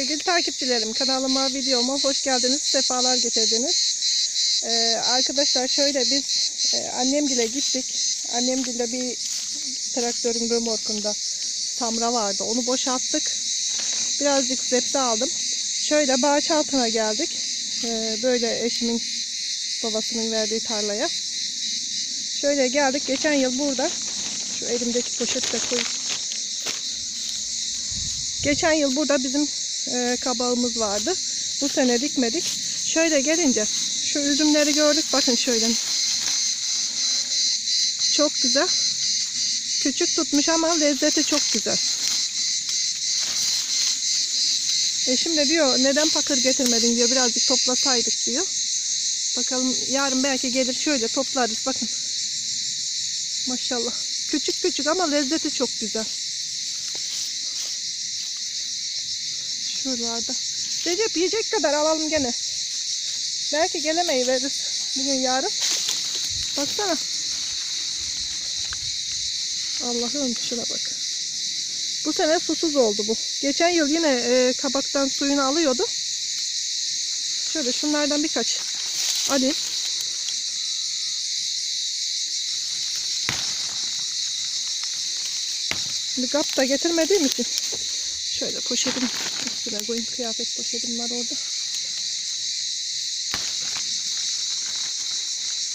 Sevgili takipçilerim kanalıma videoma hoş geldiniz. Sefalar getirdiniz. Ee, arkadaşlar şöyle biz e, annemgile gittik. Annemgilde bir traktörün römorkunda samra vardı. Onu boşalttık. Birazcık zepse aldım. Şöyle bağış altına geldik. Ee, böyle eşimin babasının verdiği tarlaya. Şöyle geldik. Geçen yıl burada şu elimdeki poşette koyup Geçen yıl burada bizim e, kabağımız vardı. Bu sene dikmedik. Şöyle gelince şu üzümleri gördük. Bakın şöyle. Çok güzel. Küçük tutmuş ama lezzeti çok güzel. Eşim de diyor neden pakır getirmedin diyor. Birazcık toplasaydık diyor. Bakalım yarın belki gelir şöyle toplarız. Bakın. Maşallah. Küçük küçük ama lezzeti çok güzel. Şuralarda. Recep yiyecek kadar alalım gene. Belki gelemeyi veririz bugün yarın. Baksana. Allah'ım şuna bak. Bu sene susuz oldu bu. Geçen yıl yine e, kabaktan suyunu alıyordu. Şöyle şunlardan birkaç alayım. Şimdi kap da getirmediğim için şöyle poşetim koyayım. Kıyafet poşetim var orada.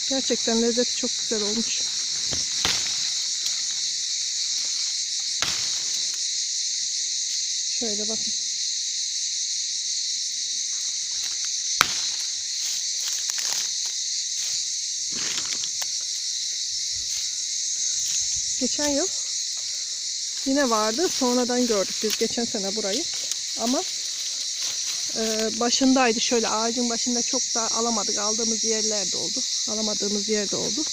Gerçekten lezzeti çok güzel olmuş. Şöyle bakın. Geçen yıl yine vardı. Sonradan gördük biz geçen sene burayı. Ama e, başındaydı. Şöyle ağacın başında çok da alamadık. Aldığımız yerler de oldu. Alamadığımız yer de oldu.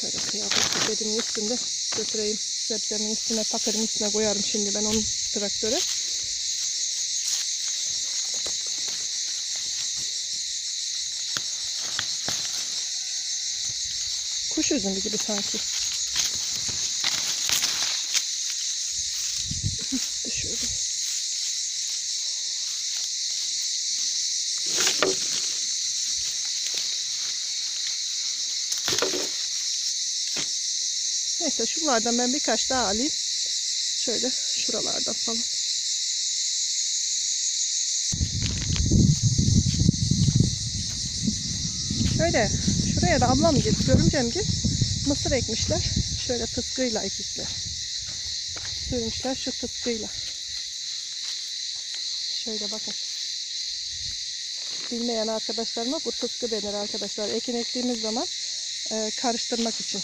Şöyle kıyafet paketimin üstünde götüreyim. Sebzemin üstüne, pakırın üstüne koyarım şimdi ben onu traktöre. Kuş üzümü gibi sanki. Düşürdüm. Neyse şunlardan ben birkaç daha alayım. Şöyle şuralardan falan. Şöyle şuraya da ablam git görümcem ki mısır ekmişler. Şöyle tıskıyla ekmişler. Sürmüşler şu tıskıyla. Şöyle bakın. Bilmeyen arkadaşlarıma bu tıskı denir arkadaşlar. Ekin ektiğimiz zaman e, karıştırmak için.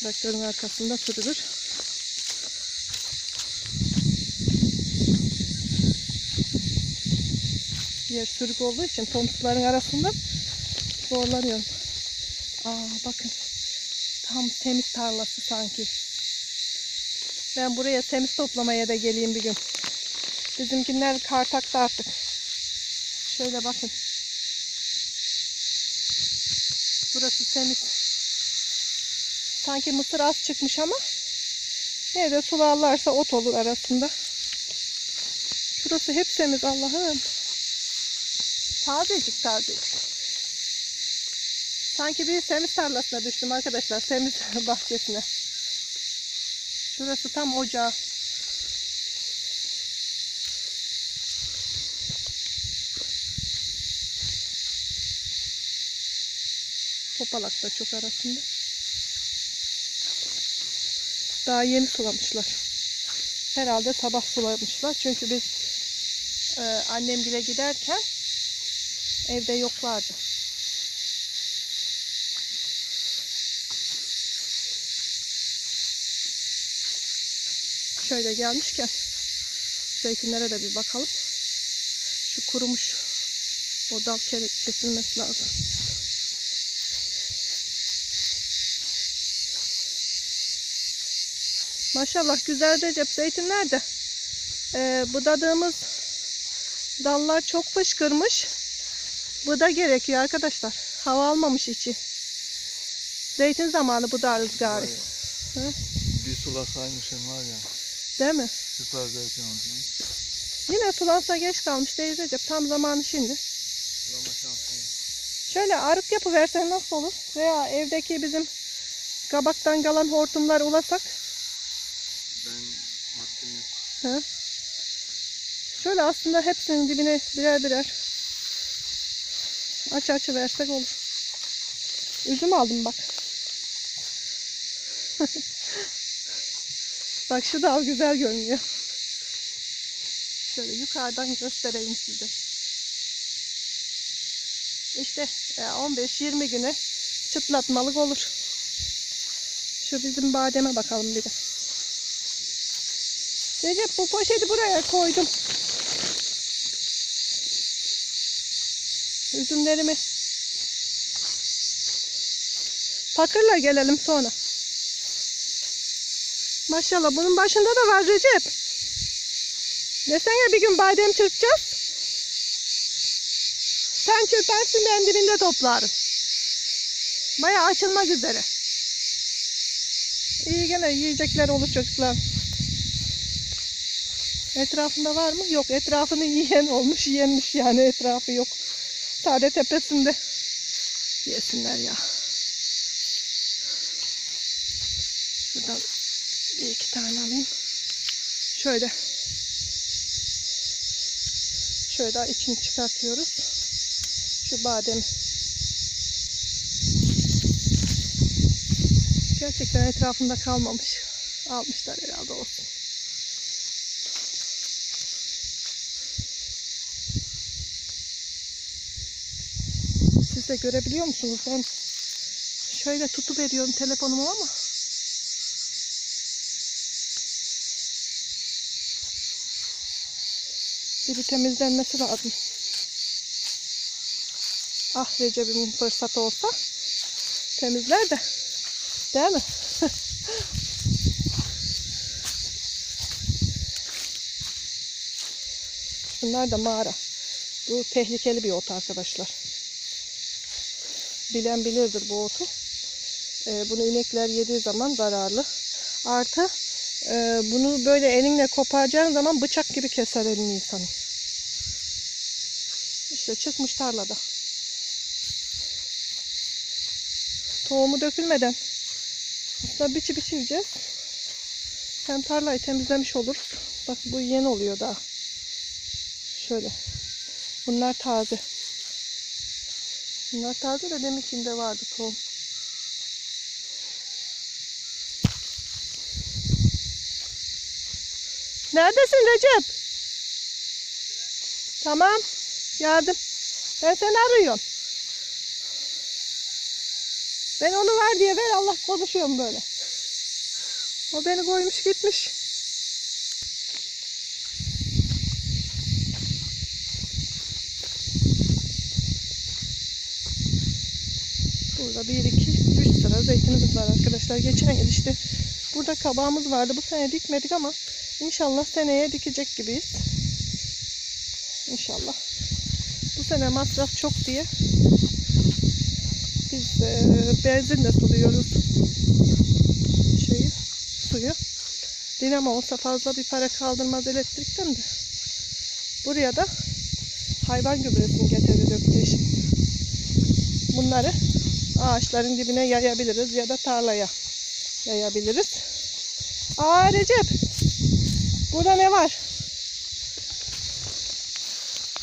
Traktörün arkasında sürülür. Yer sürük olduğu için tomtukların arasında zorlanıyorum. Aa bakın. Tam temiz tarlası sanki. Ben buraya temiz toplamaya da geleyim bir gün. Bizimkiler kartakta artık. Şöyle bakın. Burası temiz. Sanki mısır az çıkmış ama nerede sularlarsa ot olur arasında. Şurası hep temiz Allah'ım. Tazecik tazecik. Sanki bir semiz tarlasına düştüm arkadaşlar. Semiz bahçesine. Şurası tam ocağı. Topalak da çok arasında. Daha yeni sulamışlar. Herhalde sabah sulamışlar. Çünkü biz e, annem bile giderken evde yoklardı. Şöyle gelmişken zeytinlere de bir bakalım. Şu kurumuş o dal kesilmesi lazım. Maşallah güzel Recep zeytinler de ee, budadığımız dallar çok fışkırmış. Bıda gerekiyor arkadaşlar. Hava almamış içi. Zeytin zamanı bu darız gari. Bir sulasaymışım var ya. Değil mi? Süper oldu. Yine sulansa geç kalmış teyzeciğim. Tam zamanı şimdi. Sulama şansım yok. Şöyle arık yapıversen nasıl olur? Veya evdeki bizim kabaktan kalan hortumlar ulasak. Ben vaktim yok. Hı? Şöyle aslında hepsinin dibine birer birer aç aç versek olur. Üzüm aldım bak. bak şu dal güzel görünüyor. Şöyle yukarıdan göstereyim size. İşte e, 15-20 güne çıtlatmalık olur. Şu bizim bademe bakalım bir de. Recep bu poşeti buraya koydum. Üzümlerimi pakırla gelelim sonra. Maşallah bunun başında da var Recep. Desene bir gün badem çırpacağız. Sen çırparsın ben dibinde toplarım. Baya açılmak üzere. İyi gene yiyecekler olur çocuklar. Etrafında var mı? Yok. Etrafını yiyen olmuş, yenmiş yani etrafı yok. Sade tepesinde yesinler ya. Şuradan bir iki tane alayım. Şöyle. Şöyle daha içini çıkartıyoruz. Şu bademi. Gerçekten etrafında kalmamış. Almışlar herhalde olsun. Siz de görebiliyor musunuz? Ben şöyle tutup veriyorum telefonumu ama bir temizlenmesi lazım. Ah Recep'imin fırsatı olsa temizler de. Değil mi? Bunlar da mağara. Bu tehlikeli bir ot arkadaşlar. Bilen bilirdir bu otu. Ee, bunu inekler yediği zaman zararlı. Artı e, bunu böyle elinle koparacağın zaman bıçak gibi keser elini insanın. İşte çıkmış tarlada. Tohumu dökülmeden aslında biçi biçireceğiz. Hem tarlayı temizlemiş oluruz. Bak bu yeni oluyor daha. Şöyle. Bunlar taze. Bunlar taze de demin içinde vardı tohum. Neredesin Recep? Tamam. Yardım. Ben seni arıyorum. Ben onu ver diye ver Allah konuşuyorum böyle. O beni koymuş gitmiş. Burada bir, iki, üç sıra zeytinimiz var arkadaşlar. Geçen yıl işte burada kabağımız vardı. Bu sene dikmedik ama inşallah seneye dikecek gibiyiz. İnşallah. Bu sene masraf çok diye biz e, benzinle suluyoruz şeyi, suyu. Dinamo olsa fazla bir para kaldırmaz elektrikten de. Buraya da hayvan gübresini getirdik eşim. Bunları ağaçların dibine yayabiliriz ya da tarlaya yayabiliriz. Aa Recep. Burada ne var?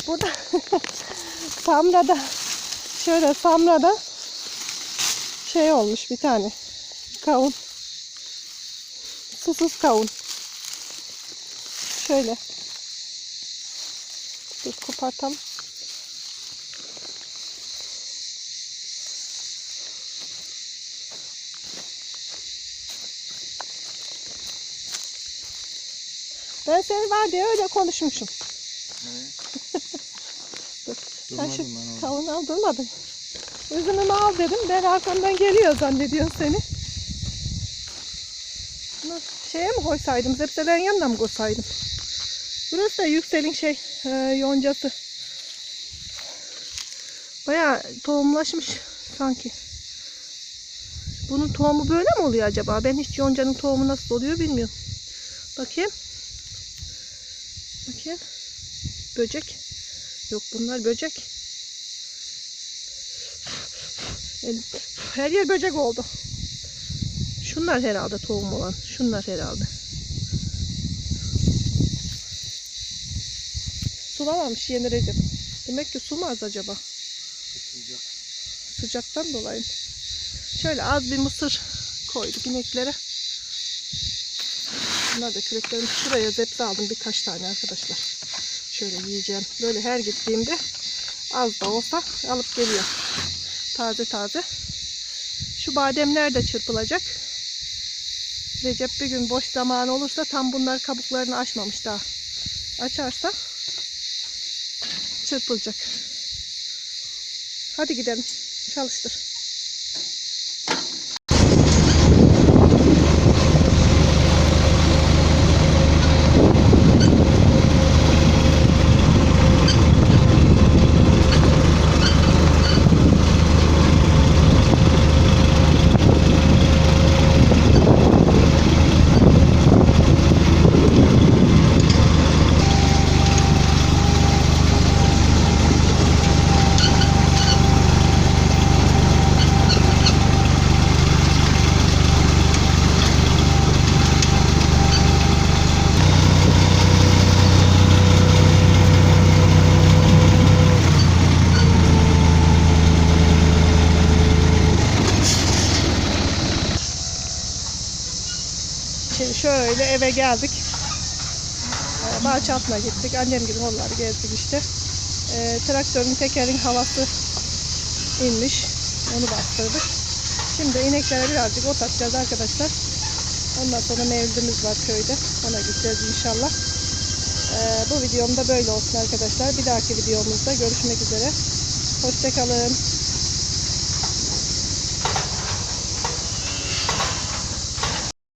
Burada Samra'da şöyle Samra'da şey olmuş bir tane kavun. Susuz kavun. Şöyle. Dur kopartalım. Ben seni var diye öyle konuşmuşum. Dur. Sen şu kavunu al durmadın. Üzümümü al dedim. Ben arkamdan geliyor zannediyor seni. Bunu şeye mi koysaydım? Zepselerin yanına mı koysaydım? Burası da yükselin şey e, yoncası. Bayağı tohumlaşmış sanki. Bu Bunun tohumu böyle mi oluyor acaba? Ben hiç yoncanın tohumu nasıl oluyor bilmiyorum. Bakayım. Bakayım. Böcek. Yok bunlar böcek. Her yer böcek oldu. Şunlar herhalde tohum olan. Şunlar herhalde. Sulamamış yeni Recep. Demek ki su mu az acaba? Sıcak. Sıcaktan dolayı. Şöyle az bir mısır koyduk ineklere. Bunlar da küreklerim. Şuraya zepse aldım birkaç tane arkadaşlar. Şöyle yiyeceğim. Böyle her gittiğimde az da olsa alıp geliyor. Taze taze. Şu bademler de çırpılacak. Recep bir gün boş zamanı olursa tam bunlar kabuklarını açmamış daha. Açarsa çırpılacak. Hadi gidelim. Çalıştır. Şimdi şöyle eve geldik. Ee, Bahçe altına gittik. Annem gibi onları gezdik işte. Ee, traktörün tekerin havası inmiş. Onu bastırdık. Şimdi ineklere birazcık ot atacağız arkadaşlar. Ondan sonra mevlidimiz var köyde. Ona gideceğiz inşallah. Ee, bu videom da böyle olsun arkadaşlar. Bir dahaki videomuzda görüşmek üzere. Hoşçakalın.